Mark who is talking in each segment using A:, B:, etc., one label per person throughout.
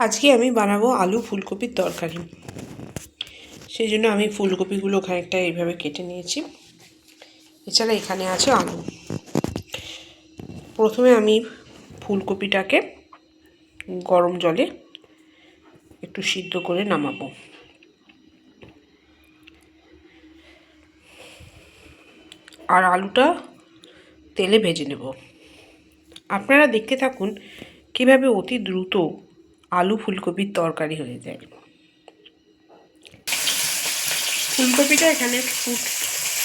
A: আজকে আমি বানাবো আলু ফুলকপির তরকারি। সেই জন্য আমি ফুলকপিগুলো খানিকটা এইভাবে কেটে নিয়েছি। এছাড়া এখানে আছে আলু। প্রথমে আমি ফুলকপিটাকে গরম জলে একটু সিদ্ধ করে নামাবো। আর আলুটা তেলে ভেজে নেব। আপনারা দেখতে থাকুন কীভাবে অতি দ্রুত আলু ফুলকপির তরকারি হয়ে যায়। ফুলকপিটা এখানে ফুট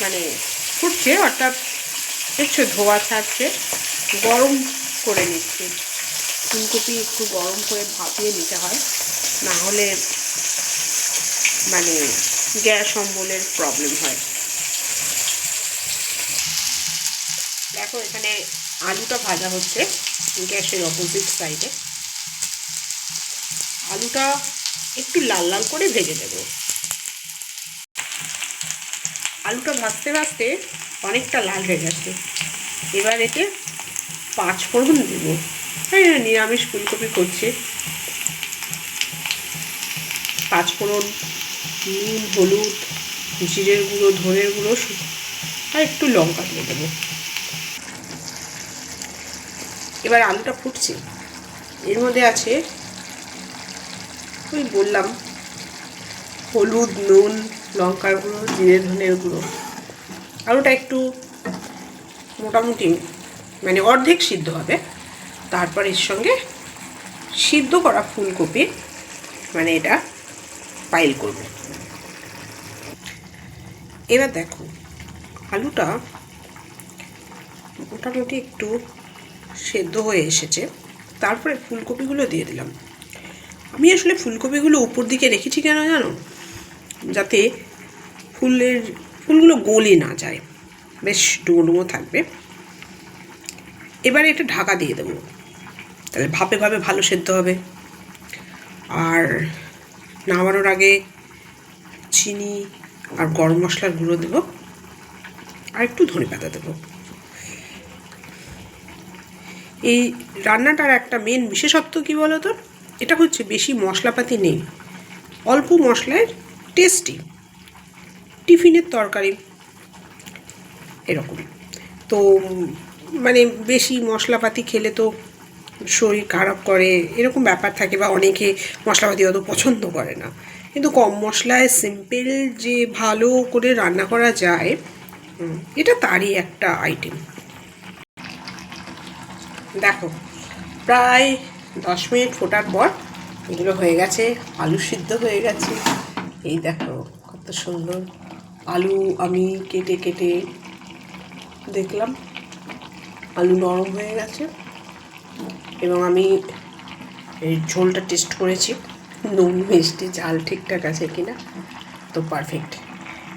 A: মানে ফুটছে, অর্থাৎ দেখছ ধোয়া ছাড়ছে। গরম করে নিচ্ছে। ফুলকপি একটু গরম করে ভাপিয়ে নিতে হয়, না হলে মানে গ্যাস অম্বলের প্রবলেম হয়। দেখো, এখানে আলুটা ভাজা হচ্ছে গ্যাসের অপোজিট সাইডে আলুটা একটু লাল লাল করে ভেজে দেব আলুটা ভাজতে ভাজতে অনেকটা লাল হয়ে গেছে। এবার এতে পাঁচ ফোড়ন দেবো। হ্যাঁ নিরামিষ ফুলকপি করছে। পাঁচ ফোড়ন, নুন, হলুদ, জিরের গুঁড়ো, ধনের গুঁড়ো আর একটু লঙ্কা দিয়ে দেবো। এবার আলুটা ফুটছে। এর মধ্যে আছে ওই বললাম, হলুদ, নুন, লঙ্কার গুঁড়ো, জিরে, ধনের গুঁড়ো। আলুটা একটু মোটামুটি মানে অর্ধেক সিদ্ধ হবে। তারপর এর সঙ্গে সিদ্ধ করা ফুলকপি মানে এটা পাইল করব। এবার দেখো, আলুটা মোটামুটি একটু সেদ্ধ হয়ে এসেছে। তারপরে ফুলকপিগুলো দিয়ে দিলাম। আমি আসলে ফুলকপিগুলো উপর দিকে রেখেছি কেন জানো? যাতে ফুলের, ফুলগুলো গলে না যায়। বেশ ডুমো থাকবে। এবারে এটা ঢাকা দিয়ে দেবো। তাহলে ভাপে ভাবে ভালো সেদ্ধ হবে। আর নামানোর আগে চিনি আর গরম মশলার গুঁড়ো দেবো। আর একটু ধনে পাতা দেবো। এই রান্নাটার একটা মেন বিশেষত্ব কী বলো তো এটা হচ্ছে বেশি মশলাপাতি নেই, অল্প মশলায় টেস্টি টিফিনের তরকারি, এরকম। তো মানে বেশি মশলাপাতি খেলে তো শরীর খারাপ করে, এরকম ব্যাপার থাকে বা অনেকে মশলাপাতি অত পছন্দ করে না। কিন্তু কম মশলায় সিম্পল যে ভালো করে রান্না করা যায় এটা তারই একটা আইটেম দেখো, প্রায় দশ মিনিট ফোটার পর এগুলো হয়ে গেছে, আলু সিদ্ধ হয়ে গেছে। এই দেখো, কত সুন্দর আলু আমি কেটে কেটে দেখলাম। আলু নরম হয়ে গেছে এবং আমি এই ঝোলটা টেস্ট করেছি। নুন, মিষ্টি, ঝাল ঠিকঠাক আছে কিনা? তো পারফেক্ট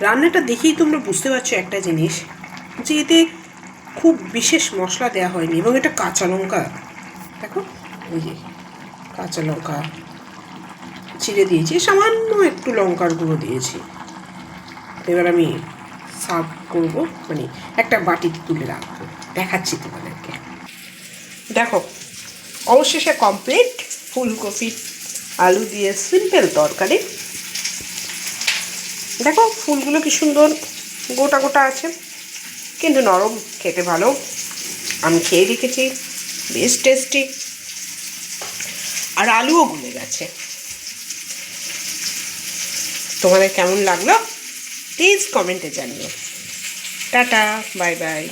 A: রান্নাটা দেখেই তোমরা বুঝতে পারছ একটা জিনিস, যে এতে খুব বিশেষ মশলা দেওয়া হয়নি এবং এটা কাঁচা লঙ্কা। দেখো এই যে কাঁচা লঙ্কা ছিঁড়ে দিয়েছি, সামান্য একটু লঙ্কার গুঁড়ো দিয়েছি। এবার আমি সার্ভ করব মানে একটা বাটিতে তুলে রাখব, দেখাচ্ছি তোমাদেরকে। দেখো, অবশেষে কমপ্লিট ফুলকপি, আলু দিয়ে সিম্পল তরকারি। দেখো, ফুলগুলো কি সুন্দর, গোটা গোটা আছে, কিন্তু নরম, খেতে ভালো। আমি খেয়ে রেখেছি বেশ টেস্টি আর আলুও গুলে গেছে। তোমাদের কেমন লাগল? প্লিজ কমেন্টে জানিও। Tata bye bye